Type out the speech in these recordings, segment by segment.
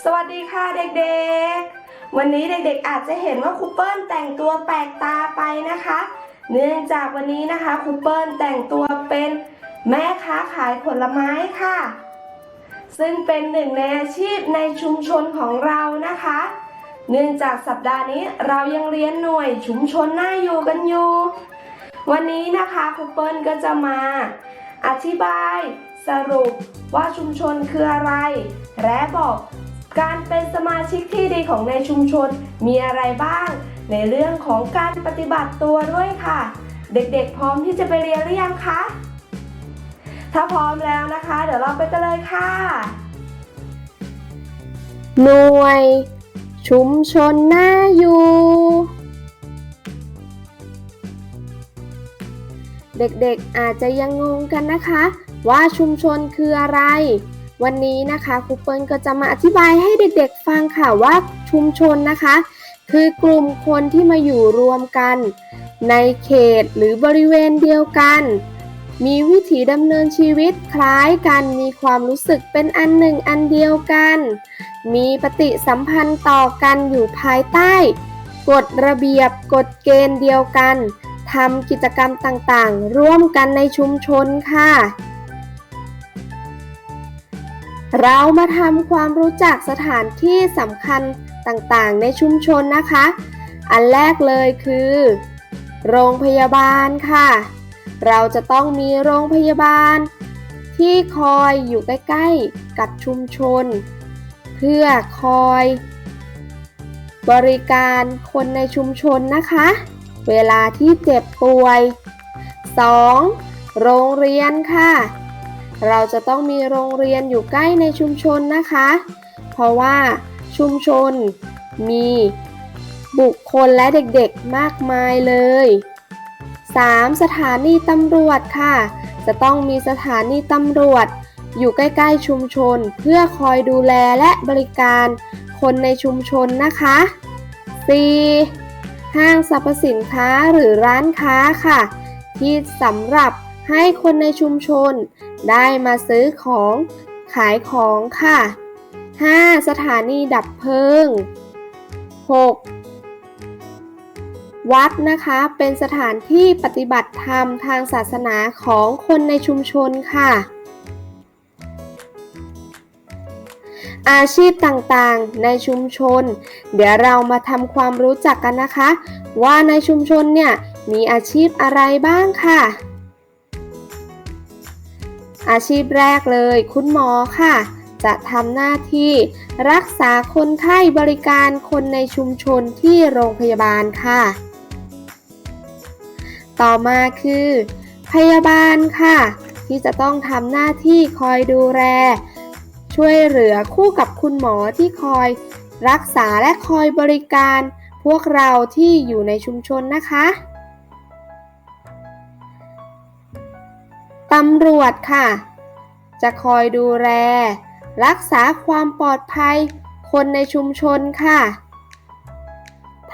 สวัสดีค่ะเด็กๆ วันนี้เด็กๆอาจจะเห็นว่าครูเปิ้ลแต่งตัวแปลกตาไปนะคะ เนื่องจากวันนี้นะคะครูเปิ้ลแต่งตัวเป็นแม่ค้าขายผลไม้ค่ะ ซึ่งเป็นหนึ่งในอาชีพในชุมชนของเรานะคะ เนื่องจากสัปดาห์นี้เรายังเรียนหน่วยชุมชนหน่าอยู่กันอยู่ วันนี้นะคะครูเปิ้ลก็จะมาอธิบาย สรุปว่าชุมชนคืออะไร และบอก การเป็นสมาชิกที่ดีของในชุมชนมีอะไรบ้าง ในเรื่องของการปฏิบัติตัวด้วยค่ะ เด็กๆ พร้อมที่จะไปเรียนหรือยังคะถ้าพร้อมแล้วนะคะ เดี๋ยวเราไปกันเลยค่ะ หน่วย ชุมชนน่าอยู่ เด็กๆอาจจะยังงงกันนะคะ ว่าชุมชนคืออะไร วันนี้นะคะครูเปิลก็จะมาอธิบายให้เด็กๆฟังค่ะว่าชุมชนนะคะ คือกลุ่มคนที่มาอยู่รวมกัน ในเขตหรือบริเวณเดียวกัน มีวิถีดำเนินชีวิตคล้ายกันมีความรู้สึกเป็นอันหนึ่งอันเดียวกัน มีปฏิสัมพันธ์ต่อกันอยู่ภายใต้ กฎระเบียบกฎเกณฑ์เดียวกันทำกิจกรรมต่างๆ ร่วมกันในชุมชนค่ะ เรามาทำความรู้จักสถานที่สำคัญต่างๆ ในชุมชนนะคะ อันแรกเลยคือ โรงพยาบาลค่ะ เราจะต้องมีโรงพยาบาล ที่คอยอยู่ใกล้ๆ กับชุมชน เพื่อคอย บริการคนในชุมชนนะคะ เวลาที่เจ็บป่วย 2. โรงเรียนค่ะ เราจะต้องมีโรงเรียนอยู่ใกล้ในชุมชนนะคะ เพราะว่าชุมชนมีบุคคลและเด็กๆมากมายเลย 3. สถานีตำรวจค่ะ จะต้องมีสถานีตำรวจ อยู่ใกล้ๆชุมชน เพื่อคอยดูแลและบริการคนในชุมชนนะคะ 4. ห้างสรรพสินค้าหรือร้านค้าค่ะ ที่สำหรับให้คนในชุมชน ได้มาซื้อของขายของค่ะ 5. สถานีดับเพลิง 6. วัดนะคะเป็นสถานที่ปฏิบัติธรรมทางศาสนาของคนในชุมชนค่ะ อาชีพต่างๆในชุมชน เดี๋ยวเรามาทำความรู้จักกันนะคะ ว่าในชุมชนเนี่ยมีอาชีพอะไรบ้างค่ะ อาชีพแรกเลย คุณหมอค่ะ จะทำหน้าที่รักษาคนไข้บริการคนในชุมชนที่โรงพยาบาลค่ะ ต่อมาคือ พยาบาลค่ะ ที่จะต้องทำหน้าที่คอยดูแล ช่วยเหลือคู่กับคุณหมอที่คอย รักษาและคอยบริการ พวกเราที่อยู่ในชุมชนนะคะ ตำรวจค่ะ จะคอยดูแล รักษาความปลอดภัย คนในชุมชนค่ะ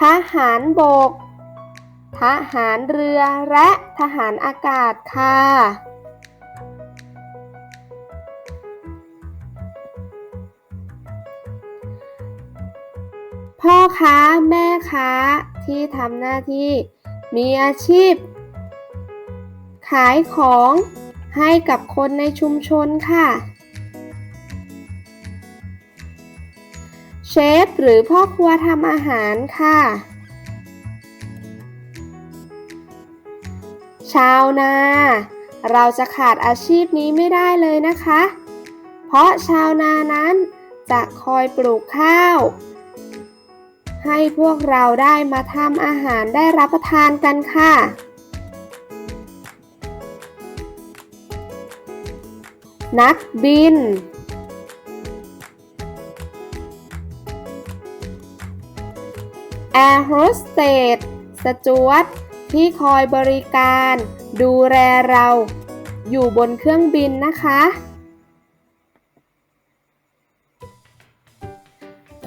ทหารบก ทหารเรือและทหารอากาศค่ะ พ่อค้าแม่ค้าที่ทำหน้าที่มีอาชีพขายของ ให้กับคนในชุมชนค่ะ เชฟหรือพ่อครัวทำอาหารค่ะ ชาวนา เราจะขาดอาชีพนี้ไม่ได้เลยนะคะ เพราะชาวนานั้นจะคอยปลูกข้าว ให้พวกเราได้มาทำอาหารได้รับประทานกันค่ะ นักบิน แอร์โฮสเตสสจวตที่คอยบริการ ดูแลเรา อยู่บนเครื่องบินนะคะ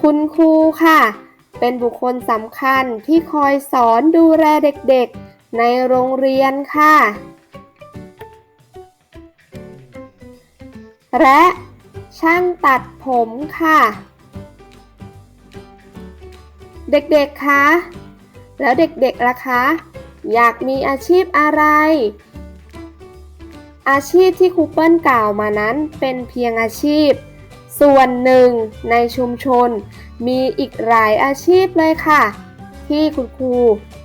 คุณครูค่ะ เป็นบุคคลสำคัญที่คอยสอนดูแลเด็กๆ ในโรงเรียนค่ะ และช่างตัดผมค่ะ เด็กๆ คะ แล้วเด็กๆ ล่ะคะ อยากมีอาชีพอะไร อาชีพที่ครูเปิ้ลกล่าวมานั้นเป็นเพียงอาชีพ ส่วนหนึ่งในชุมชน มีอีกหลายอาชีพเลยค่ะ ที่คุณครู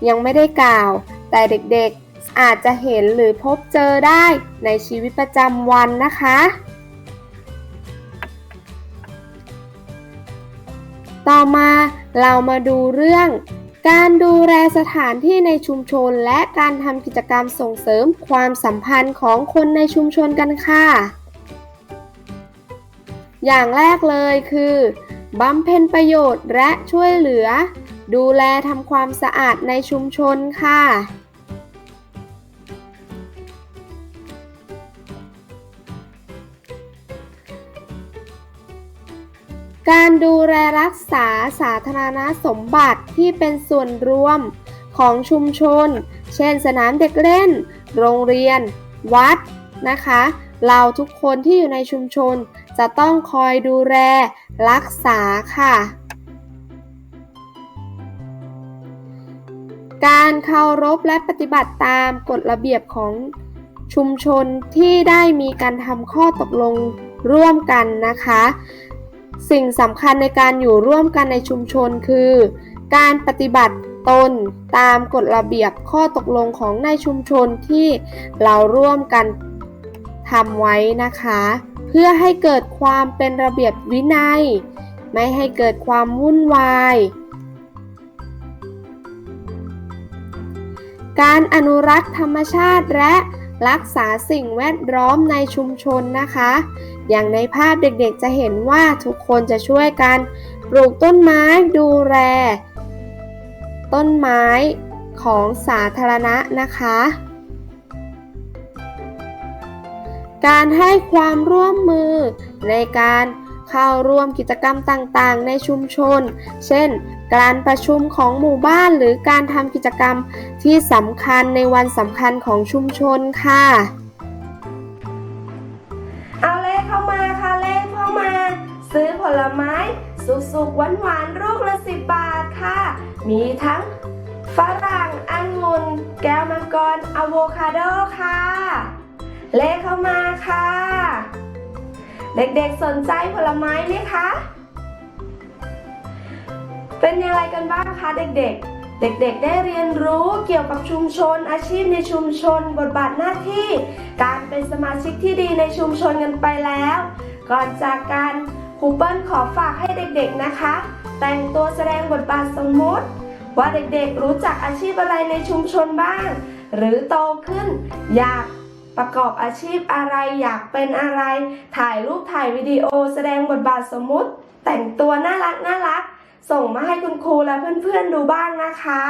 ยังไม่ได้กล่าว แต่เด็กๆอาจจะเห็นหรือพบเจอได้ในชีวิตประจำวันนะคะ ต่อมาเรามาดูเรื่อง การดูแลสถานที่ในชุมชน และการทำกิจกรรมส่งเสริมความสัมพันธ์ของคนในชุมชนกันค่ะ อย่างแรกเลยคือบำเพ็ญประโยชน์และช่วยเหลือ ดูแลทำความสะอาดในชุมชนค่ะ การดูแลรักษาสาธารณสมบัติที่เป็นส่วนรวมของชุมชน เช่นสนามเด็กเล่น โรงเรียน วัดนะคะ เราทุกคนที่อยู่ในชุมชน จะต้องคอยดูแลรักษาค่ะ การเคารพและปฏิบัติตามกฎระเบียบของชุมชนที่ได้มีการทำข้อตกลงร่วมกันนะคะ สิ่งสำคัญในการอยู่ร่วมกันในชุมชนคือ การปฏิบัติตนตามกฎระเบียบข้อตกลงของในชุมชนที่เราร่วมกันทำไว้นะคะ เพื่อให้เกิดความเป็นระเบียบวินัย ไม่ให้เกิดความวุ่นวาย การอนุรักษ์ธรรมชาติและรักษาสิ่งแวดล้อมในชุมชนนะคะ อย่างในภาพเด็กๆจะเห็นว่าทุกคนจะช่วยกันปลูกต้นไม้ดูแลต้นไม้ของสาธารณะนะคะ การให้ความร่วมมือในการเข้าร่วมกิจกรรมต่างๆ ในชุมชน เช่น การประชุมของหมู่บ้านหรือการทำกิจกรรมที่สำคัญในวันสำคัญของชุมชนค่ะ สุกๆหวานๆลูกละสิบบาทค่ะ มีทั้งฝรั่งองุ่นแก้วมังกรอะโวคาโดค่ะ เลขเข้ามาค่ะ เด็กๆสนใจผลไม้ไหมคะ เป็นอย่างไรกันบ้างคะเด็กๆเด็กๆ ได้เรียนรู้เกี่ยวกับชุมชน อาชีพในชุมชน บทบาทหน้าที่ การเป็นสมาชิกที่ดีในชุมชนกันไปแล้ว ก่อนจากการ ครูเปิ้ลขอฝากให้เด็กๆนะคะ แต่งตัวแสดงบทบาทสมมุติ ว่าเด็กๆรู้จักอาชีพอะไรในชุมชนบ้าง หรือโตขึ้น อยากประกอบอาชีพอะไรอยากเป็นอะไร ถ่ายรูปถ่ายวิดีโอ แสดงบทบาทสมมุติ แต่งตัวน่ารักน่ารัก ส่งมาให้คุณครูและเพื่อนๆดูบ้างนะคะ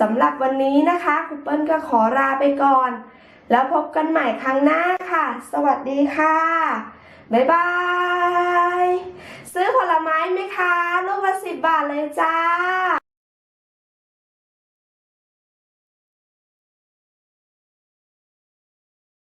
สำหรับวันนี้นะคะครูเปิ้ลก็ขอลาไปก่อน แล้วพบกันใหม่ครั้งหน้าค่ะ สวัสดีค่ะ บ๊ายบาย ซื้อผลไม้ไหมคะ ลูกละสิบบาทเลยจ้า